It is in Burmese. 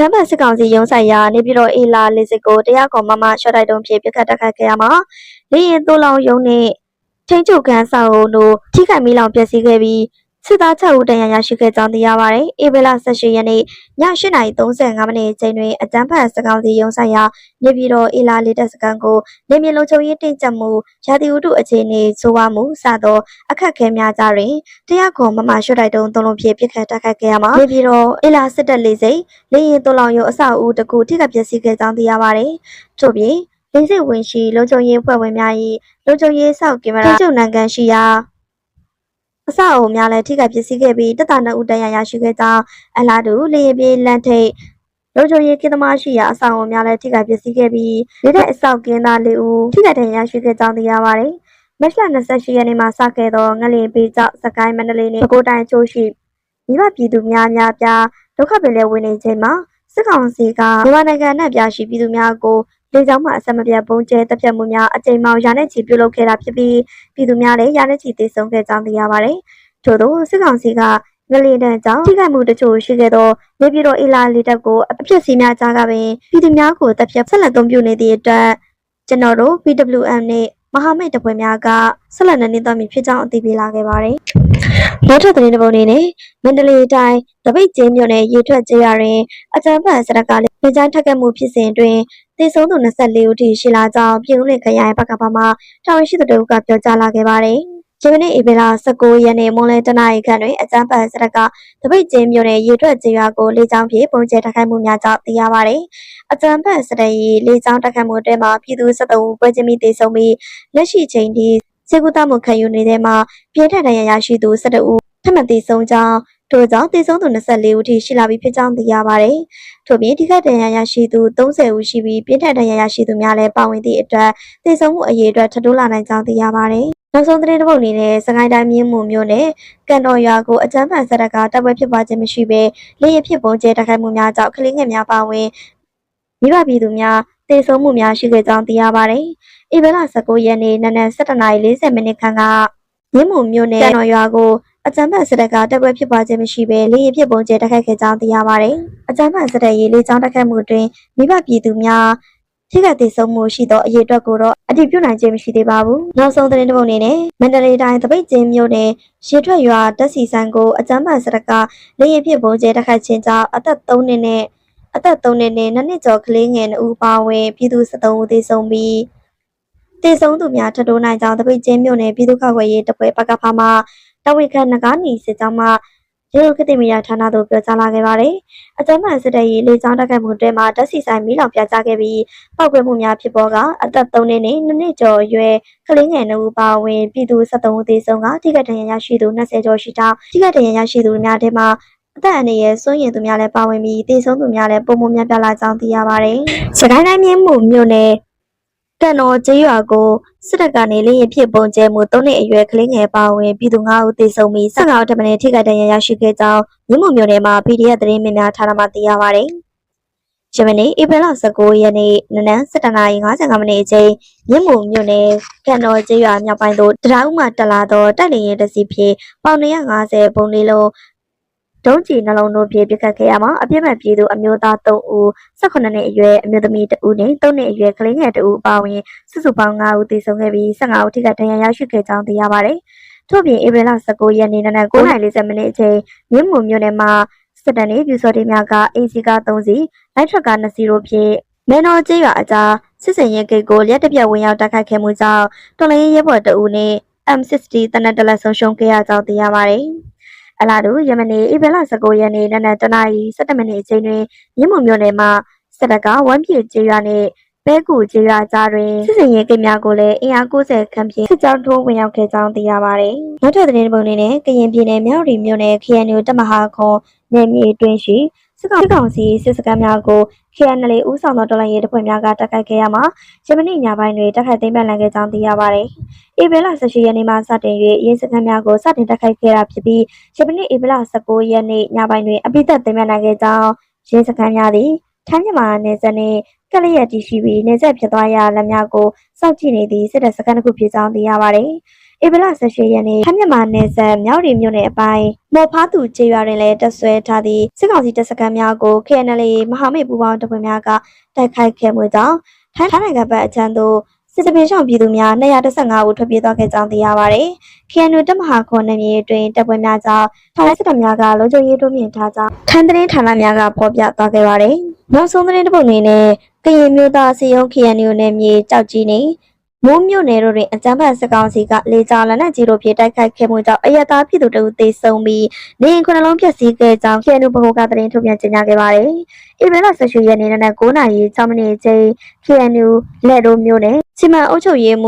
ချမ်းဖတ်စစ်ကောင်စီရုံးဆိုင်ရာနေပြည်တော်အေလာလေးစစ်ကိုတရားခေါ်မမရှော့တိုက်တုံးဖြစ်ပြစ်ခတ်တက်ခတ်ခဲ့ရမှာလေရင်တိုးလောင်ရုံးနဲ့ချင်းချုပ်ခန်းဆောင်အုံတို့ထိခိုက်မိလောင်ပျက်စီးခဲ့ပြီး စစ်သား6ဦးတန်ရာရရှိခဲ့ကြောင်းသိရပါတယ်။ဧပြီလ18ရက်နေ့ည8:35မိနစ်အချိန်တွင်အကြမ်းဖက်စစ်ကောင်စီရုံးဆိုင်ရာနေပြည်တော်အေလာလေးတက်စကန်ကိုနေပြည်တော်ချုပ်ရေးတင်ကြမှုရာသီဥတုအခြေအနေဆိုးဝါးမှုစသောအခက်အခဲများကြားတွင်တရားခေါ်မမရှော့တိုက်တုံးသုံးလုံးဖြင့်ပြစ်ခတ်တက်ခတ်ခဲ့ရမှာနေပြည်တော်အေလာစစ်တပ်လေးစိတ်လေရင်တိုးလောင်ရုံအဆောက်အဦတစ်ခုထိခိုက်ပျက်စီးခဲ့ကြောင်းသိရပါတယ်။ထို့ပြင်လေစစ်ဝင်ရှိလုံခြုံရေးဖွဲ့ဝင်များ၏လုံခြုံရေးစောက်ကင်မရာကျုံနိုင်ငံရှိရာ အဆောက်အဦများလည်းထိခိုက်ပျက်စီးခဲ့ပြီးတပ်သား2ဦးတရားရရှိခဲ့ကြောင်းအလားတူလေရင်ပြေးလန်ထိတ်လုံခြုံရေးကင်းသမားရှိရာအဆောက်အဦများလည်းထိခိုက်ပျက်စီးခဲ့ပြီးလက်တဲ့အဆောက်ကင်းသား၄ဦးထိခိုက်ဒဏ်ရာရရှိခဲ့ကြောင်းသိရပါတယ်။မတ်လ28ရက်နေ့မှာစခဲ့သောငလျင်ပေးကြောင့်စကိုင်းမန္တလေးနှင့်ပဲခူးတိုင်းအချို့ရှိမိဘပြည်သူများများပြားဒုက္ခပင်လယ်ဝင်နေချိန်မှာစစ်ကောင်စီကမြန်မာနိုင်ငံနဲ့ပြရှိပြည်သူများကို လေကြောင်းမှအဆက်မပြတ်ပုံကျဲတပ်ဖြတ်မှုများအကြိမ်ပေါင်းရာနဲ့ချီပြုလုပ်ခဲ့တာဖြစ်ပြီးပြည်သူများလည်းရာနဲ့ချီသေဆုံးခဲ့ကြောင်းသိရပါတယ်။ထို့သောစစ်ကောင်စီကငလျင်တန်းကြောင့်ထိခိုက်မှုတချို့ရှိခဲ့သောနေပြည်တော်အီလာလီတပ်ကိုအဖြစ်စီများကြားကပင်ပြည်သူများကိုတပ်ဖြတ်ဆက်လက်သုံးပြုနေသည့်အတွက်ကျွန်တော်တို့ PWM နဲ့ မဟာမိတ်တပ်ဖွဲ့များကဆက်လက်နေနေသွားမည်ဖြစ်ကြောင်းအသိပေးလာခဲ့ပါတယ်။နောက်ထပ်သတင်းတစ်ပုဒ်အနေနဲ့မန္တလေးတိုင်းတပိတ်ကျင်းမြို့နယ်ရေထွက်ကျေးရွာတွင်အကြမ်းဖက်စရကလေးနေချိုင်းထက်ခဲ့မှုဖြစ်စဉ်တွင်တည်ဆုံးသူ24ဦးထိရှိလာကြောင်းပြည်ဦးလင်ခရိုင်ဘက်ကဘာမှတာဝန်ရှိသူတို့ကပြောကြားလာခဲ့ပါတယ်။ ဒီနေ့ဧပြီလ19ရက်နေ့မွန်လယ်တနအီခန့်တွင်အကြမ်းဖက်စရကတပိတ်ကျင်းမြို့နယ်ရေထွက်ကျေးရွာကိုလေကြောင်းဖြင့်ပုံကျဲတိုက်ခိုက်မှုများကြောင့်သိရပါတယ်။အကြမ်းဖက်စတဲ့ရေလေကြောင်းတိုက်ခိုက်မှုအတွင်းမှာပြည်သူ73ဦးပွဲချင်းမိသေဆုံးပြီးလက်ရှိချိန်ထိစေကူတမှုခံယူနေတဲ့မှာပြင်းထန်ဒဏ်ရာရရှိသူ12ဦးထပ်မံသေဆုံးကြောင်းထို့ကြောင့်သေဆုံးသူ24ဦးထိရှိလာပြီဖြစ်ကြောင်းသိရပါတယ်။ထို့ပြင်ဒီကဒဏ်ရာရရှိသူ30ဦးရှိပြီးပြင်းထန်ဒဏ်ရာရရှိသူများလည်းပါဝင်သည့်အတွက်သေဆုံးမှုအရေအတွက်ထပ်တိုးလာနိုင်ကြောင်းသိရပါတယ်။ နောက်ဆုံးသတင်းတစ်ပုဒ်အနေနဲ့စကိုင်းတိုင်းမြင်းမှုမြို့နယ်ကန်တော်ရွာကိုအကြမ်းဖက်ဆက်ရကတပ်ပွဲဖြစ်ပွားခြင်းမရှိဘဲလေယာဉ်ဖြစ်ပုံကျဲတိုက်ခိုက်မှုများကြောင့်ကလေးငယ်များပါဝင်မိဘပြည်သူများသေဆုံးမှုများရှိခဲ့ကြောင်းသိရပါတယ်။ဧပြီလ19ရက်နေ့နနက်7:40မိနစ်ခန့်ကမြင်းမှုမြို့နယ်ကန်တော်ရွာကိုအကြမ်းဖက်စစ်တပ်ကတပ်ပွဲဖြစ်ပွားခြင်းမရှိဘဲလေယာဉ်ဖြစ်ပုံကျဲတိုက်ခိုက်ခဲ့ကြောင်းသိရပါတယ်။အကြမ်းဖက်စစ်တပ်ရေးလေကြောင်းတိုက်ခိုက်မှုတွင်မိဘပြည်သူများ ထိခိုက်ဒေဆုံးမှုရှိသောအရေးအတွက်ကိုတော့အတည်ပြုနိုင်ခြင်းမရှိသေးပါဘူး။နောက်ဆုံးသတင်းတစ်ပုဒ်အနေနဲ့မန္တလေးတိုင်းတပိတ်ကျင်းမြို့နယ်ရေထွက်ရွာတက်စီဆိုင်ကိုအကြမ်းဖက်စစ်တပ်ကလေယာဉ်ဖြစ်ပုံကျဲတိုက်ခိုက်ခြင်းကြောင့်အသက်3နှစ်နဲ့အသက်3နှစ်နဲ့2နှစ်ကျော်ကလေးငယ်2ဦးပါဝင်ပြည်သူ73ဦးသေဆုံးပြီးသေဆုံးသူများထပ်တိုးနိုင်ကြောင်းတပိတ်ကျင်းမြို့နယ်ပြည်သူ့ခောက်ွယ်ရေးတပ်ဖွဲ့ပကဖမှတဝိခနဂါနီစစ်ကြောင်းမှ ရေရုပ်ကတိမီယာဌာနသို့ပြောကြားလာခဲ့ပါတယ်။အကြမ်းဖက်စစ်တပ်ရေးလေကြောင်းတိုက်ခိုက်မှုတွေမှာဓာတ်ဆီဆိုင်မီးလောင်ပြကြားခဲ့ပြီးပောက်ကွဲမှုများဖြစ်ပေါ်ကအသက်3နှစ်နဲ့2နှစ်ကျော်အရွယ်ကလေးငယ်2ဦးပါဝင်ပြည်သူ73ဦးသေဆုံးကထိခိုက်ဒဏ်ရာရရှိသူ20ကျော်ရှိကြောင်းထိခိုက်ဒဏ်ရာရရှိသူများထဲမှာအသက်အန္တရာယ်စိုးရင်သူများလည်းပါဝင်ပြီးတည်ဆုံးသူများလည်းပုံမှန်များပြလာကြောင်းသိရပါတယ်။စကိုင်းတိုင်းမြင်းမှုမြို့နယ် ကံတော်ကျေးရွာကိုစစ်တပ်ကနေလေရင်ဖြစ်ပုံကျဲမှု၃နှစ်အရွယ်ကလေးငယ်ပါဝင်ပြည်သူ၅ဦးသေဆုံးပြီး၁၅ဦးထပ်မံထိခိုက်ဒဏ်ရာရရှိခဲ့ကြောင်းမြင်းမှုမြို့နယ်မှာ PDF သတင်းမြင်များထားတာမှသိရပါတယ်။ယမနေ့ဧပြီလ19ရက်နေ့နနက်7:55မိနစ်အချိန်မြင်းမှုမြို့နယ်ကံတော်ကျေးရွာမြောက်ပိုင်းသို့တရားဥမှတက်လာသောတိုက်လေရင်တစ်စီးဖြင့်ပေါင်150ပုံလေးလုံး ဒုံးကျည်နှလုံးတို့ဖြင့်ပစ်ခတ်ခဲ့ရမှာအပြစ်မဲ့ပြည်သူအမျိုးသား3ဦး18နှစ်အရွယ်အမျိုးသမီး2ဦးနဲ့3နှစ်အရွယ်ကလေးငယ်2ဦးအပါအဝင်စုစုပေါင်း9ဦးသေဆုံးခဲ့ပြီး15ဦးထိခိုက်ဒဏ်ရာရရှိခဲ့ကြောင်းသိရပါတယ်။ထို့ပြင်ဧပြီလ19ရက်နေ့နနက်9:40မိနစ်အချိန်မြင်းမှုမြို့နယ်မှာစစ်တပ်နေပြူစော်တီများက AC ကား3စီးလိုက်ထရပ်ကား2စီးတို့ဖြင့်မဲနော်ကျေးရွာအကြားစစ်စင်ရဲဂိတ်ကိုလက်တပြက်ဝင်ရောက်တိုက်ခိုက်ခဲ့မှုကြောင့်တော်လိုင်းရဲဘော်2ဦးနဲ့ M60 တနက်တလက်ဆုံးရှုံးခဲ့ရကြောင်းသိရပါတယ်။ အလားတူယမနေ့ဧပြီလ19ရက်နေ့နနက်တနာရီ17မိနစ်အချိန်တွင်မြင်းမုံမြို့နယ်မှာစစ်တပ်ကဝမ်းပြေကျေးရွာနှင့်ပဲကူကျေးရွာကြားတွင်စစ်စင်ရေးကိန်းများကိုလည်းအင်အား90ခန့်ဖြင့်စစ်ကြောင်းထိုးဝင်ရောက်ခဲ့ကြောင်းသိရပါတယ်။နောက်ထပ်သတင်းပုံတွေနဲ့ကရင်ပြည်နယ်မြောက်ရီမြို့နယ် KNU တမဟာခွန်နယ်မြေတွင်ရှိ စစ်ကောင်စစ်ကောင်စီစစ်စခန်းများကို KNL ဦးဆောင်သောတော်လှန်ရေးတပ်ဖွဲ့များကတိုက်ခိုက်ခဲ့ရမှာယမနေ့ညပိုင်းတွင်တိုက်ခိုက်သိမ်းပိုက်နိုင်ခဲ့ကြောင်းသိရပါတယ်။ဧပြီလ18ရက်နေ့မှစတင်၍ရဲစခန်းများကိုစတင်တိုက်ခိုက်ခဲ့တာဖြစ်ပြီးယမနေ့ဧပြီလ19ရက်နေ့ညပိုင်းတွင်အပိသက်သိမ်းပိုက်နိုင်ခဲ့ကြောင်းရဲစခန်းများသည်ထိုင်းမြန်မာနယ်စပ်နှင့်ကလျက်တည်ရှိပြီးနယ်စပ်ဖြစ်သွားရာလက်များကိုစောင့်ကြည့်နေသည့်စစ်တပ်စခန်းတစ်ခုဖြစ်ကြောင်းသိရပါတယ် ဧပြီလ18ရက်နေ့ထိုင်းမြန်မာနယ်စပ်မြောက်ရီမြို့နယ်အပိုင်းမော်ဖားသူကျေးရွာတွင်လည်းတပ်ဆွဲထားသည့်စစ်ကောင်စီတပ်စခန်းများကို KNL မဟာမိတ်ပူးပေါင်းတပ်ဖွဲ့များကတိုက်ခိုက်ခဲ့မှုကြောင့်ထိုင်းနိုင်ငံဘက်အချမ်းသို့စစ်တပင်းဆောင်ပြည်သူများ215ဦးထွက်ပြေးသွားခဲ့ကြောင်းသိရပါတယ်။ KNU တပ်မဟာခွန်နယ်မြေတွင်တပ်ပွဲများကြောင့်ထိုင်းစစ်တပ်များကလုံခြုံရေးတိုးမြင့်ထားကြောင်းထိုင်းသတင်းဌာနများကဖော်ပြသွားခဲ့ပါတယ်။နောက်ဆုံးသတင်းတစ်ပုဒ်အနေနဲ့ကရင်မျိုးသားစီယုံ KNU နယ်မြေကြောက်ကြီးနေ မိုးမြို့နယ်တို့တွင်အကြမ်းဖက်စစ်ကောင်စီကလေကြောင်းလက်နက်ကြီးတို့ဖြင့်တိုက်ခိုက်ခဲ့မှုကြောင့်အရတားပြည်သူတို့သေဆုံးပြီးနေအိမ်ခုနှလုံးပျက်စီးခဲ့ကြောင်း KNU ဗဟိုကသတင်းထုတ်ပြန်ကြေညာခဲ့ပါတယ်။ဧပြီလ18ရက်နေ့နနက်9:06မိနစ်အချိန် KNU လက်တို့မြို့နယ်စီမံအုပ်ချုပ်ရေးမှူး